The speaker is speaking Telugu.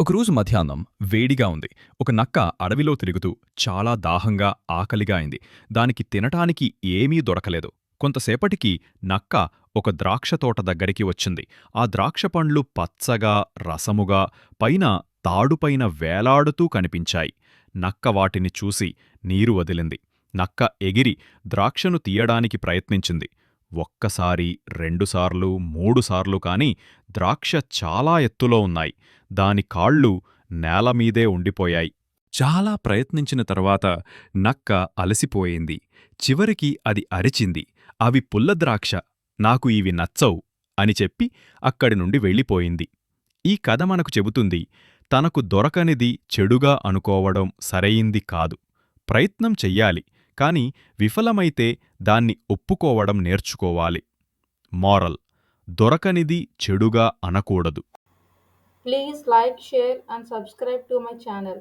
ఒకరోజు మధ్యాహ్నం వేడిగా ఉంది. ఒక నక్క అడవిలో తిరుగుతూ చాలా దాహంగా ఆకలిగా అయింది. దానికి తినటానికి ఏమీ దొరకలేదు. కొంతసేపటికి నక్క ఒక ద్రాక్ష తోట దగ్గరికి వచ్చింది. ఆ ద్రాక్ష పండ్లు పచ్చగా రసముగా పైన తాడుపైన వేలాడుతూ కనిపించాయి. నక్క వాటిని చూసి నీరు వదిలింది. నక్క ఎగిరి ద్రాక్షను తీయడానికి ప్రయత్నించింది. ఒక్కసారి రెండుసార్లు మూడుసార్లు కాని ద్రాక్ష చాలా ఎత్తులో ఉన్నాయి. దాని కాళ్ళు నేలమీదే ఉండిపోయాయి. చాలా ప్రయత్నించిన తరువాత నక్క అలసిపోయింది. చివరికి అది అరిచింది. అవి పుల్లద్రాక్ష నాకు ఇవి నచ్చవు అని చెప్పి అక్కడి నుండి వెళ్ళిపోయింది. ఈ కథ మనకు చెబుతుంది తనకు దొరకనిది చెడుగా అనుకోవడం సరైంది కాదు. ప్రయత్నం చెయ్యాలి. కాని విఫలమైతే దాన్ని ఒప్పుకోవడం నేర్చుకోవాలి. మారల్ దొరకనిది చెడుగా అనకూడదు. Please like share and subscribe to my channel.